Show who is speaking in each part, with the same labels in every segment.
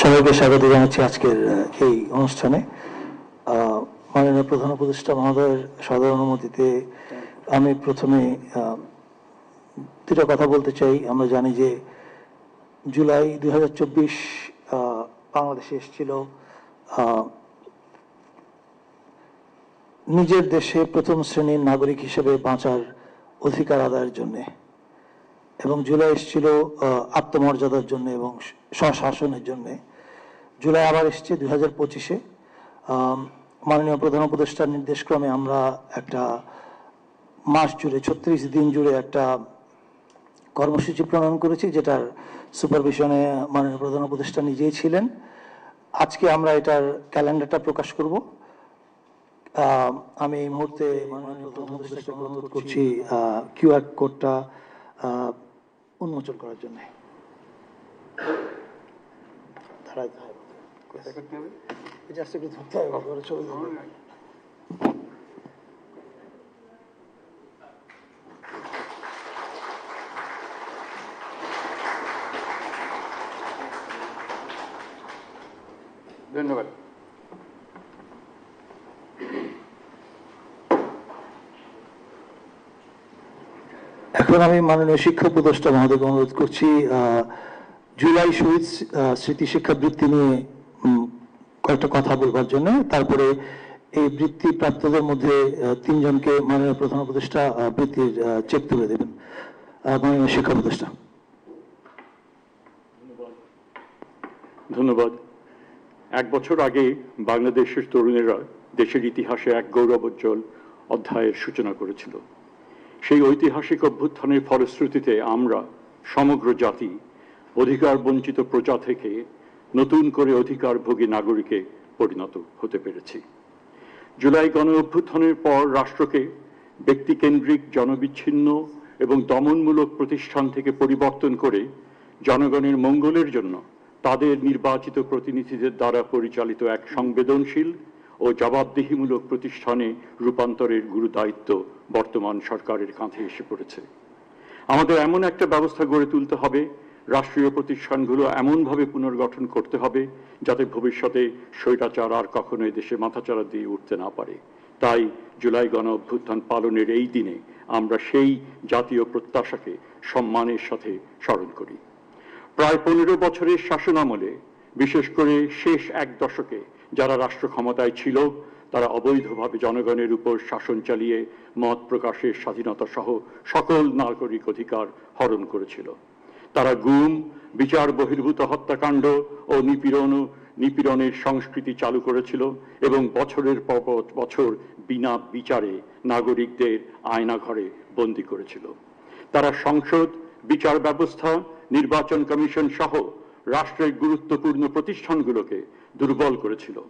Speaker 1: সবাইকে স্বাগত জানাচ্ছি আজকের এই অনুষ্ঠানে। মাননীয় প্রধান উপদেষ্টা মহোদয়ের সাধারণ অনুমতিতে আমি প্রথমে দুটা কথা বলতে চাই। আমরা জানি যে জুলাই দুই হাজার চব্বিশ বাংলাদেশে এসেছিল নিজের দেশে প্রথম শ্রেণির নাগরিক হিসেবে বাঁচার অধিকার আদায়ের জন্যে। এবং জুলাই এসেছিল আত্মমর্যাদার জন্য এবং স্বশাসনের জন্য। জুলাই আবার এসছে দুই হাজার পঁচিশে। মাননীয় প্রধান উপদেষ্টার নির্দেশক্রমে আমরা একটা মাস জুড়ে, ছত্রিশ দিন জুড়ে একটা কর্মসূচি প্রণয়ন করেছি, যেটার সুপারভিশনে মাননীয় প্রধান উপদেষ্টা নিজেই ছিলেন। আজকে আমরা এটার ক্যালেন্ডারটা প্রকাশ করব। আমি এই মুহূর্তে অনুরোধ করছি কিউআর কোডটা উন্মোচন করার জন্য। দাঁড়াতে হবে জাস্ট একটু ধরতে হবে বাবা, ওরা ছবি তুলবে।
Speaker 2: ধন্যবাদ
Speaker 1: এখন আমি মাননীয় শিক্ষা উপদেষ্টা মহোদয়কে অনুরোধ করছি জুলাই শহীদ স্মৃতি শিক্ষা বৃত্তি নিয়ে কয়েকটা কথা বলবার জন্য। তারপরে এই বৃত্তি প্রাপ্তদের মধ্যে তিনজনকে মাননীয় প্রধান উপদেষ্টা বৃত্তির চেক তুলে দেবেন। মাননীয় শিক্ষা উপদেষ্টা।
Speaker 2: ধন্যবাদ। এক বছর আগে বাংলাদেশের তরুণেরা দেশের ইতিহাসে এক গৌরবোজ্জ্বল অধ্যায়ের সূচনা করেছিল। সেই ঐতিহাসিক অভ্যুত্থানের ফলশ্রুতিতে আমরা সমগ্র জাতি অধিকার বঞ্চিত প্রজা থেকে নতুন করে অধিকারভোগী নাগরিকে পরিণত হতে পেরেছি। জুলাই গণ অভ্যুত্থানের পর রাষ্ট্রকে ব্যক্তিকেন্দ্রিক, জনবিচ্ছিন্ন এবং দমনমূলক প্রতিষ্ঠান থেকে পরিবর্তন করে জনগণের মঙ্গলের জন্য তাদের নির্বাচিত প্রতিনিধিদের দ্বারা পরিচালিত এক সংবেদনশীল ও জবাবদিহিমূলক প্রতিষ্ঠানে রূপান্তরের গুরু দায়িত্ব বর্তমান সরকারের কাঁধে এসে পড়েছে। আমাদের এমন একটা ব্যবস্থা গড়ে তুলতে হবে, রাষ্ট্রীয় প্রতিষ্ঠানগুলো এমনভাবে পুনর্গঠন করতে হবে যাতে ভবিষ্যতে স্বৈরাচার আর কখনো দেশে মাথাচাড়া দিয়ে উঠতে না পারে। তাই জুলাই গণ অভ্যুত্থান পালনের এই দিনে আমরা সেই জাতীয় প্রত্যাশাকে সম্মানের সাথে স্মরণ করি। প্রায় পনেরো বছরের শাসনামলে, বিশেষ করে শেষ এক দশকে যারা রাষ্ট্র ক্ষমতায় ছিল, তারা অবৈধভাবে জনগণের উপর শাসন চালিয়ে মত প্রকাশের স্বাধীনতা সহ সকল নাগরিক অধিকার হরণ করেছিল। তারা গুম, বিচার বহির্ভূত হত্যাকাণ্ড ও নিপীড়ন, নিপীড়নের সংস্কৃতি চালু করেছিল এবং বছরের পর বছর বিনা বিচারে নাগরিকদের আয়নাঘরে বন্দি করেছিল। তারা সংসদ, বিচার ব্যবস্থা, নির্বাচন কমিশন সহ রাষ্ট্রের গুরুত্বপূর্ণ প্রতিষ্ঠানগুলোকে দুর্বল করেছিল।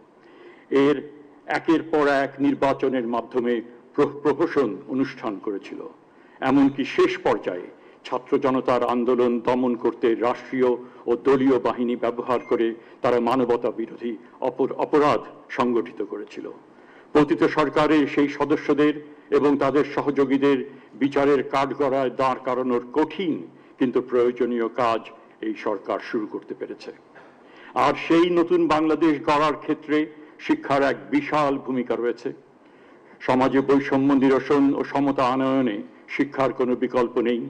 Speaker 2: এর একের পর এক নির্বাচনের মাধ্যমে প্রহসন অনুষ্ঠান করেছিল। এমনকি শেষ পর্যায়ে ছাত্র জনতার আন্দোলন দমন করতে রাষ্ট্রীয় ও দলীয় বাহিনী ব্যবহার করে তারা মানবতা বিরোধী অপর- অপরাধ সংগঠিত করেছিল। পতিত সরকারের সেই সদস্যদের এবং তাদের সহযোগীদের বিচারের কাঠগড়ায় দাঁড় করানোর কঠিন কিন্তু প্রয়োজনীয় কাজ এই সরকার শুরু করতে পেরেছে। আর সেই নতুন বাংলাদেশ গড়ার ক্ষেত্রে শিক্ষার এক বিশাল ভূমিকা রয়েছে। সমাজে বৈষম্য নিরসন ও সমতা আনয়নে শিক্ষার কোনো বিকল্প নেই।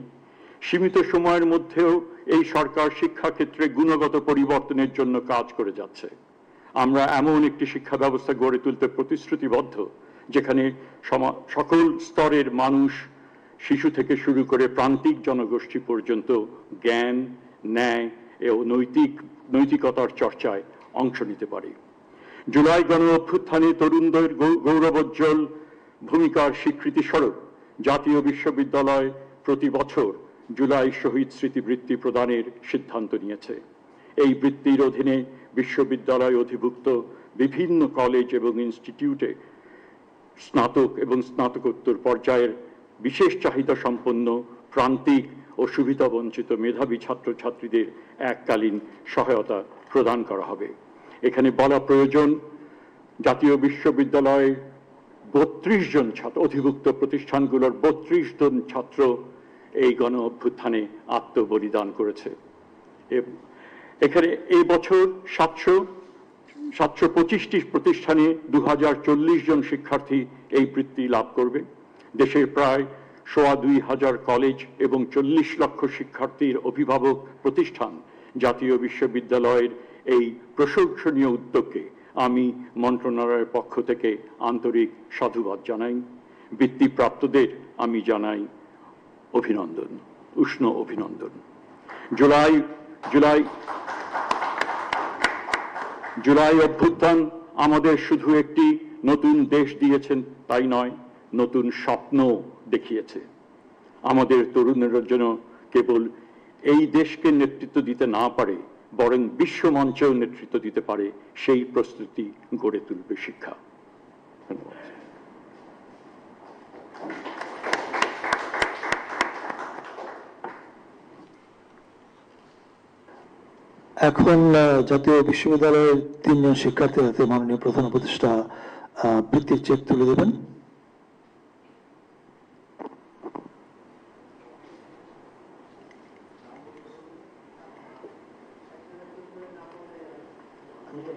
Speaker 2: সীমিত সময়ের মধ্যেও এই সরকার শিক্ষাক্ষেত্রে গুণগত পরিবর্তনের জন্য কাজ করে যাচ্ছে। আমরা এমন একটি শিক্ষা ব্যবস্থা গড়ে তুলতে প্রতিশ্রুতিবদ্ধ, যেখানে সকল স্তরের মানুষ, শিশু থেকে শুরু করে প্রান্তিক জনগোষ্ঠী পর্যন্ত জ্ঞান, ন্যায় ও নৈতিক নৈতিকতার চর্চায় অংশ নিতে পারে। জুলাই গণ অভ্যুত্থানে তরুণদের গৌরবোজ্জ্বল ভূমিকার স্বীকৃতি স্বরূপ জাতীয় বিশ্ববিদ্যালয় প্রতি বছর জুলাই শহীদ স্মৃতিবৃত্তি প্রদানের সিদ্ধান্ত নিয়েছে। এই বৃত্তির অধীনে বিশ্ববিদ্যালয় অধিভুক্ত বিভিন্ন কলেজ এবং ইনস্টিটিউটে স্নাতক এবং স্নাতকোত্তর পর্যায়ের বিশেষ চাহিদা সম্পন্ন প্রান্তিক ও সুবিধাবঞ্চিত মেধাবী ছাত্রছাত্রীদের এককালীন সহায়তা প্রদান করা হবে। এখানে বলা প্রয়োজন, জাতীয় বিশ্ববিদ্যালয় বত্রিশ জন ছাত্র, অধিভুক্ত প্রতিষ্ঠানগুলোর বত্রিশ জন ছাত্র এই গণ অভ্যুত্থানে আত্মবলিদান করেছে। এখানে এই বছর সাতশো সাতশো পঁচিশটি প্রতিষ্ঠানে দু জন শিক্ষার্থী এই বৃত্তি লাভ করবে। দেশের প্রায় সোয়া দুই হাজার কলেজ এবং চল্লিশ লক্ষ শিক্ষার্থীর অভিভাবক প্রতিষ্ঠান জাতীয় বিশ্ববিদ্যালয়ের এই প্রশংসনীয় উদ্যোগকে আমি মন্ত্রণালয়ের পক্ষ থেকে আন্তরিক সাধুবাদ জানাই। বৃত্তিপ্রাপ্তদের আমি জানাই অভিনন্দন, উষ্ণ অভিনন্দন। জুলাই জুলাই জুলাই অভ্যুত্থান আমাদের শুধু একটি নতুন দেশ দিয়েছেন, তাই নয়, নতুন স্বপ্ন দেখিয়েছে। আমাদের তরুণের জন্য কেবল এই দেশকে নেতৃত্ব দিতে না পারে, বরং বিশ্ব মঞ্চেও নেতৃত্ব দিতে পারে, সেই প্রস্তুতি গড়ে তুলবে শিক্ষা।
Speaker 1: এখন জাতীয় বিশ্ববিদ্যালয়ের তিনজন শিক্ষার্থী হাতে মাননীয় প্রধান উপদেষ্টা বৃত্তির চেক তুলে দেবেন।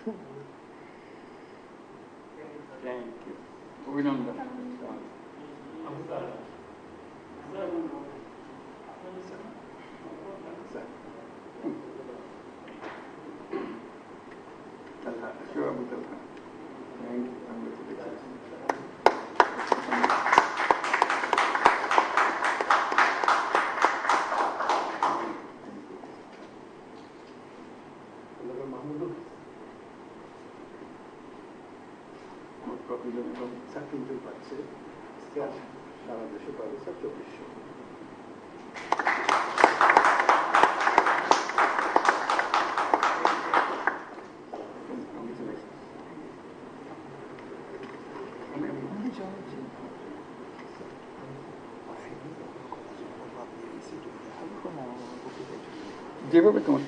Speaker 1: সরি
Speaker 2: অভিনন্দন
Speaker 1: চাকরি পাবে স্যার চব্বিশশো
Speaker 2: যেভাবে তোমার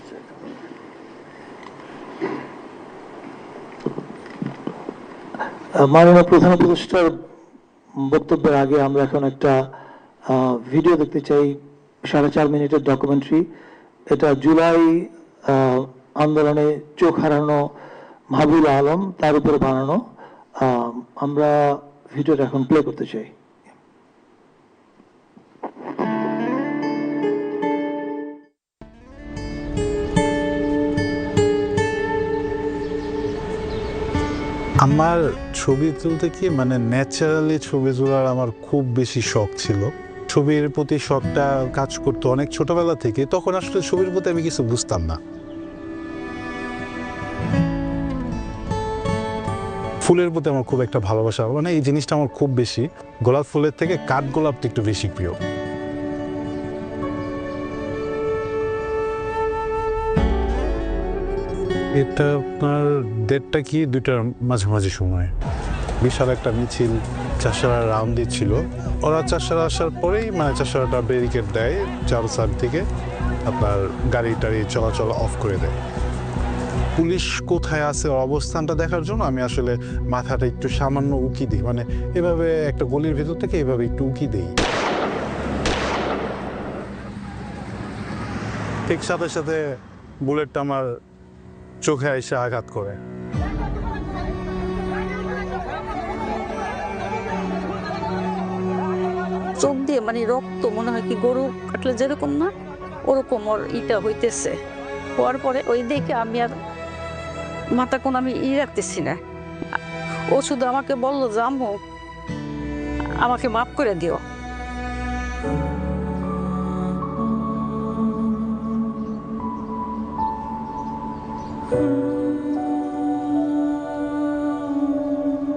Speaker 1: মাননীয় প্রধান উপদেষ্টার বক্তব্যের আগে আমরা এখন একটা ভিডিও দেখতে চাই, সাড়ে চার মিনিটের ডকুমেন্টারি এটা জুলাই আন্দোলনে চোখ হারানো মাহবুল আলম, তার উপরে বানানো। আমরা ভিডিওটা এখন প্লে করতে চাই।
Speaker 3: আমার ছবি তুলতে কি মানে ন্যাচারালি ছবি তোলার আমার খুব বেশি শখ ছিল। ছবির প্রতি শখটা কাজ করতো অনেক ছোটবেলা থেকে, তখন আসলে ছবির প্রতি আমি কিছু বুঝতাম না। ফুলের প্রতি আমার খুব একটা ভালোবাসা মানে এই জিনিসটা আমার খুব বেশি। গোলাপ ফুলের থেকে কাঠ গোলাপটা একটু বেশি প্রিয়। এটা আপনার ডেটটা কি দুইটার মাঝামাঝি সময়। বিশাল একটা মিছিল, চাষারা রাউন্ড দিচ্ছিল। ওরা চাষারা আসার পরেই মানে চাষারাটা ব্যারিকেড দেয় চার সাইড থেকে, আপনার গাড়ি টাড়ি চলাচল অফ করে দেয়। পুলিশ কোথায় আছে অবস্থানটা দেখার জন্য আমি আসলে মাথাটা একটু সামান্য উকি দিই। মানে এভাবে একটা গলির ভেতর থেকে এভাবে একটু উকি দিই। ঠিক সাথে সাথে বুলেটটা আমার চোখে এসে আঘাত করে।
Speaker 4: চোখ দিয়ে মানে রক্ত মনে হয় কি গরু কাটলে যেরকম না, ওরকম ওর ইটা হইতেছে। হওয়ার পরে ওই দেখে আমি আর মাথা কোন আমি ই রাখতেছি না। ও শুধু আমাকে বলল যে আমাকে মাফ করে দিও।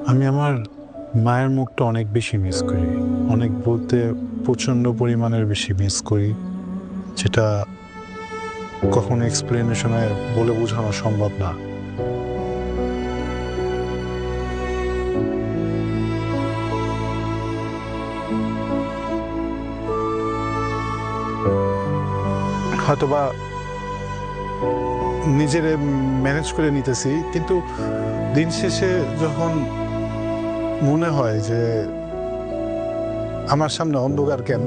Speaker 3: আমি আমি আমার মায়ের মুখটা অনেক বেশি মিস করি। অনেক বলতে প্রচণ্ড পরিমাণের বেশি মিস করি, যেটা কখনো এক্সপ্লেনেশনে বলে বোঝানো সম্ভব না। হয়তোবা নিজের ম্যানেজ করে নিতেছি। কিন্তু দিন শেষে যখন মনে হয় যে আমার সামনে অন্ধকার কেন?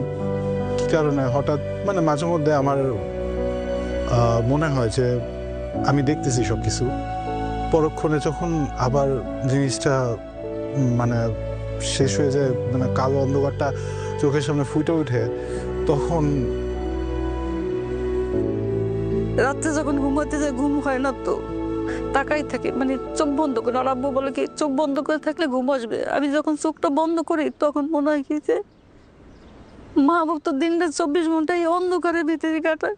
Speaker 3: কি কারণে? হঠাৎ মানে মাঝে মধ্যে আমার মনে হয় যে আমি দেখতেছি সব কিছু পরক্ষণে যখন আবার জিনিসটা মানে শেষ হয়ে যায় মানে কালো অন্ধকারটা চোখের সামনে ফুটে ওঠে, তখন
Speaker 4: রাত্রে যখন ঘুমাতে যায় ঘুম হয় না তো। তাকাই থাকে মানে চোখ বন্ধ করে। আব্বু বলে কি, চোখ বন্ধ করে থাকলে ঘুম আসবে। আমি যখন চোখটা বন্ধ করি, তখন মনে হয় কি যে, মা বাবা তো দিনটা চব্বিশ ঘন্টায় অন্ধকারের ভিতরে কাটায়।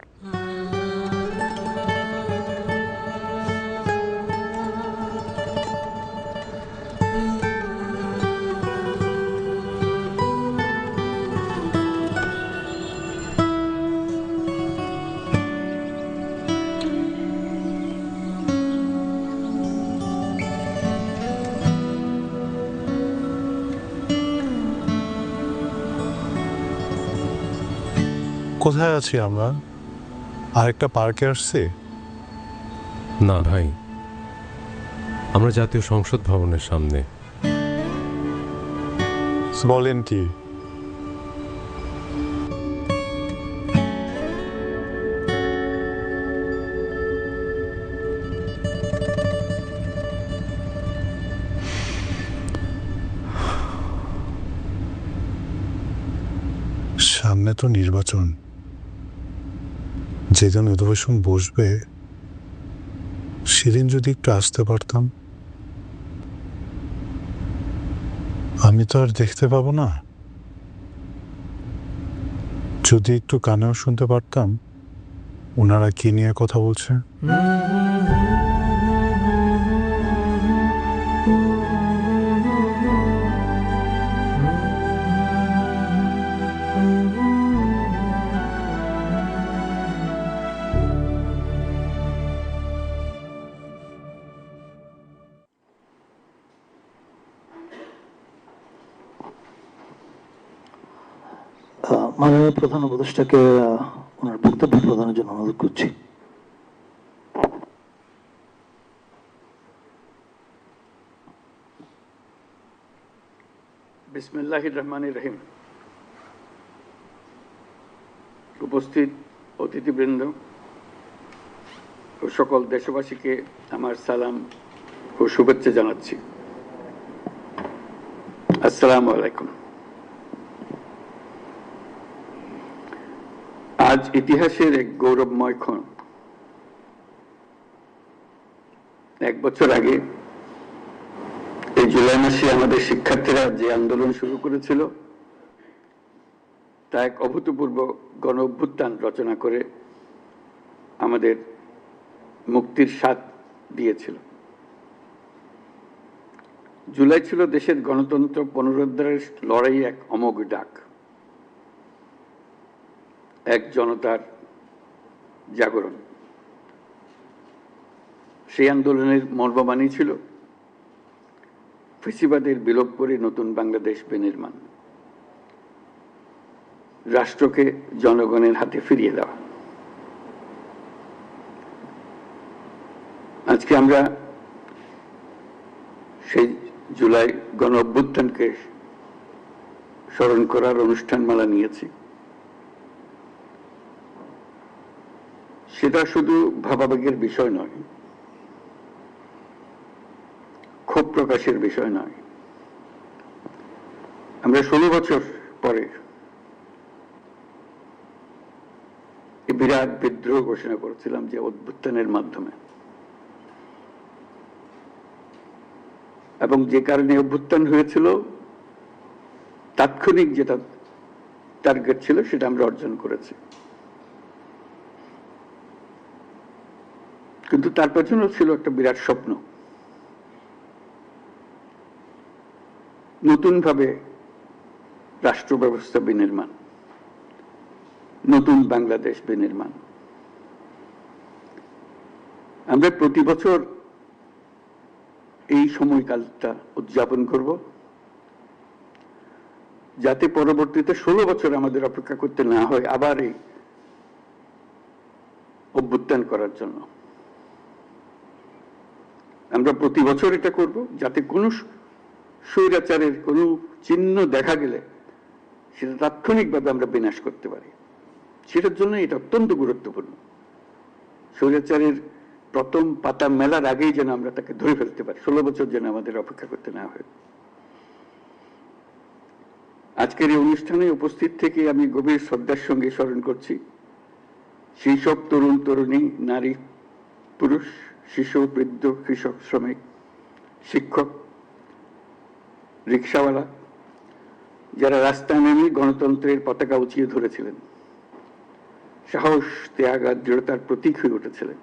Speaker 3: কোথায় আছি আমরা? আরেকটা পার্কে আসছি?
Speaker 5: না ভাই আমরা জাতীয় সংসদ ভবনের সামনে।
Speaker 3: বলেন কি? সামনে তো নির্বাচন। যেদিন অধিবেশন বসবে, সেদিন যদি একটু আসতে পারতাম। আমি তো আর দেখতে পাবো না। যদি একটু কানেও শুনতে পারতাম, ওনারা কি নিয়ে কথা বলছে?
Speaker 1: মাননীয় প্রধান উপদেষ্টাকে ওনার বক্তব্য প্রদানের জন্য অনুরোধ করছি।
Speaker 6: বিসমিল্লাহ রহমান রহিম। উপস্থিত অতিথিবৃন্দ ও সকল দেশবাসীকে আমার সালাম ও শুভেচ্ছা জানাচ্ছি। আসসালামু আলাইকুম। আজ ইতিহাসের এক গৌরবময় ক্ষণ। এক বছর আগে, এই জুলাই মাসে আমাদের শিক্ষার্থীরা যে আন্দোলন শুরু করেছিল, তা এক অভূতপূর্ব গণ অভ্যুত্থান রচনা করে আমাদের মুক্তির স্বাদ দিয়েছিল। জুলাই ছিল দেশের গণতন্ত্র পুনরুদ্ধারের লড়াই এক অমোঘ ডাক। এক জনতার জাগরণ। সেই আন্দোলনের মর্মবাণী ছিল, ফেসিবাদের বিলোপ করে নতুন বাংলাদেশ বিনির্মাণ। রাষ্ট্রকে জনগণের হাতে ফিরিয়ে দেওয়া। আজকে আমরা সেই জুলাই গণ অভ্যুত্থানকে স্মরণ করার অনুষ্ঠানমালা নিয়েছি। সেটা শুধু ভাবাবেগের বিষয় নয়, ক্ষোভ প্রকাশের বিষয় নয়। আমরা ষোলো বছর পরে বিরাট বিদ্রোহ ঘোষণা করেছিলাম যে অভ্যুত্থানের মাধ্যমে। এবং যে কারণে অভ্যুত্থান হয়েছিল, তাৎক্ষণিক যেটা টার্গেট ছিল সেটা আমরা অর্জন করেছি। কিন্তু তার পেছনেও ছিল একটা বিরাট স্বপ্ন। নতুনভাবে রাষ্ট্র ব্যবস্থা বিনির্মাণ, নতুন বাংলাদেশ বিনির্মাণ। আমরা প্রতি বছর এই সময়কালটা উদযাপন করব, যাতে পরবর্তীতে ষোলো বছর আমাদের অপেক্ষা করতে না হয় আবার এই অভ্যুত্থান করার জন্য। আমরা প্রতি বছর এটা করব, যাতে কোনো স্বৈরাচারের কোনো চিহ্ন দেখা গেলে সেটা তাৎক্ষণিকভাবে আমরা বিনাশ করতে পারি। সেটার জন্য এটা অত্যন্ত গুরুত্বপূর্ণ। স্বৈরাচারের প্রথম পাতা মেলার আগেই যেন আমরা তাকে ধরে ফেলতে পারি, ষোলো বছর যেন আমাদের অপেক্ষা করতে না হয়। আজকের এই অনুষ্ঠানে উপস্থিত থেকে আমি গভীর শ্রদ্ধার সঙ্গে স্মরণ করছি, সেই সব তরুণ তরুণী নারী, পুরুষ শিশু, বৃদ্ধ, কৃষক, শ্রমিক, শিক্ষক, রিক্সাওয়ালা, যারা রাস্তায় নেমে গণতন্ত্রের পতাকা উঁচিয়ে ধরেছিলেন। সাহস, ত্যাগ আর দৃঢ়তার প্রতীক হয়ে উঠেছিলেন।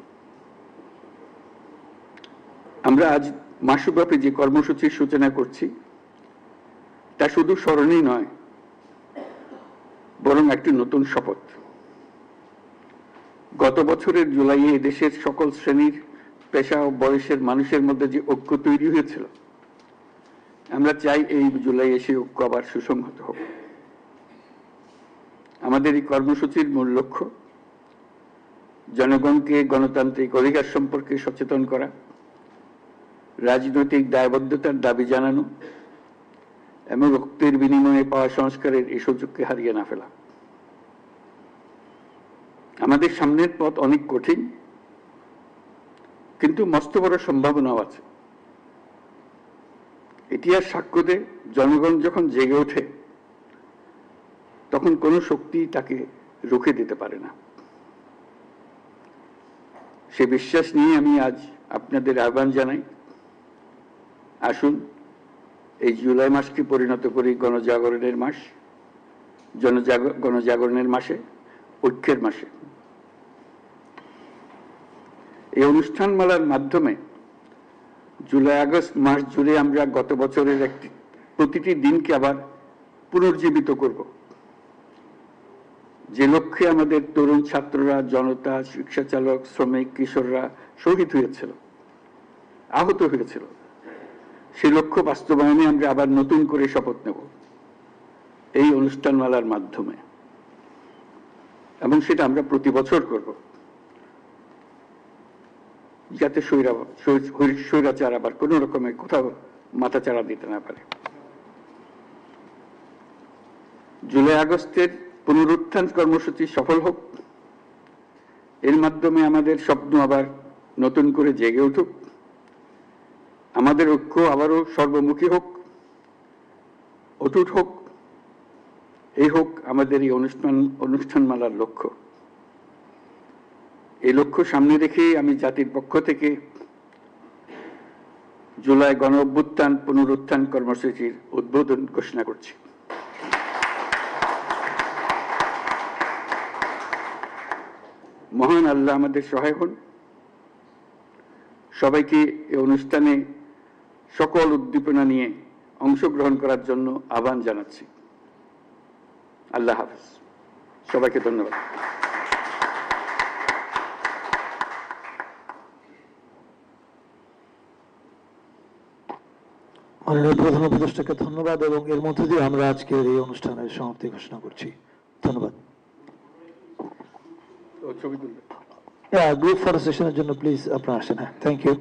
Speaker 6: আমরা আজ মাসব্যাপী যে কর্মসূচির সূচনা করছি, তা শুধু স্মরণই নয়, বরং একটি নতুন শপথ। গত বছরের জুলাইয়ে দেশের সকল শ্রেণির পেশা ও বয়সের মানুষের মধ্যে যে ঐক্য তৈরি হয়েছিল, আমরা চাই এই জুলাই এসে ঐক্য আবার সুসংহত হোক। আমাদের এই কর্মসূচির মূল লক্ষ্য, জনগণকে গণতান্ত্রিক অধিকার সম্পর্কে সচেতন করা, রাজনৈতিক দায়বদ্ধতার দাবি জানানো এবং রক্তের বিনিময়ে পাওয়া সংস্কারের এই সুযোগকে হারিয়ে না ফেলা। আমাদের সামনের পথ অনেক কঠিন কিন্তু মস্ত বড় সম্ভাবনাও আছে। ইতিহাস সাক্ষ্য দেয়, জনগণ যখন জেগে ওঠে, তখন কোনো শক্তি তাকে রুখে দিতে পারে না। সে বিশ্বাস নিয়ে আমি আজ আপনাদের আহ্বান জানাই। আসুন, এই জুলাই মাসকে পরিণত করি গণজাগরণের মাস, জনজাগ, গণজাগরণের মাসে, ঐক্যের মাসে। এই অনুষ্ঠানমালার মাধ্যমে জুলাই আগস্ট মাস জুড়ে আমরা গত বছরের একটি, প্রতিটি দিনকে আবার পুনর্জীবিত করব। যে লক্ষ্যে আমাদের তরুণ ছাত্ররা, জনতা রিক্সা চালক শ্রমিক, কিশোররা শহীদ হয়েছিল, আহত হয়েছিল, সেই লক্ষ্য বাস্তবায়নে আমরা আবার নতুন করে শপথ নেব এই অনুষ্ঠানমালার মাধ্যমে। এবং সেটা আমরা প্রতি বছর করব। যাতে স্বৈরা স্বৈরাচার আবার কোন রকমের কোথাও মাথা চাড়া দিতে না পারে। জুলাই আগস্টের পুনরুত্থান কর্মসূচি সফল হোক, এর মাধ্যমে আমাদের স্বপ্ন আবার নতুন করে জেগে উঠুক। আমাদের ঐক্য আবারও সর্বমুখী হোক, অটুট হোক, এই হোক আমাদের এই অনুষ্ঠান অনুষ্ঠানমালার লক্ষ্য। এই লক্ষ্য সামনে রেখে আমি জাতির পক্ষ থেকে জুলাই গণ অভ্যুত্থান পুনরুত্থান কর্মসূচির উদ্বোধন ঘোষণা করছি। মহান আল্লাহ আমাদের সহায় হন। সবাইকে এই অনুষ্ঠানে সকল উদ্দীপনা নিয়ে অংশগ্রহণ করার জন্য আহ্বান জানাচ্ছি। আল্লাহ হাফিজ। সবাইকে ধন্যবাদ।
Speaker 1: মাননীয় প্রধান উপদেষ্টাকে ধন্যবাদ এবং এর মধ্যে দিয়ে আমরা আজকের এই অনুষ্ঠানের সমাপ্তি ঘোষণা করছি। ধন্যবাদ। গ্রুপ ফটো সেশনের জন্য প্লিজ আপনারা আসেন হ্যাঁ থ্যাংক ইউ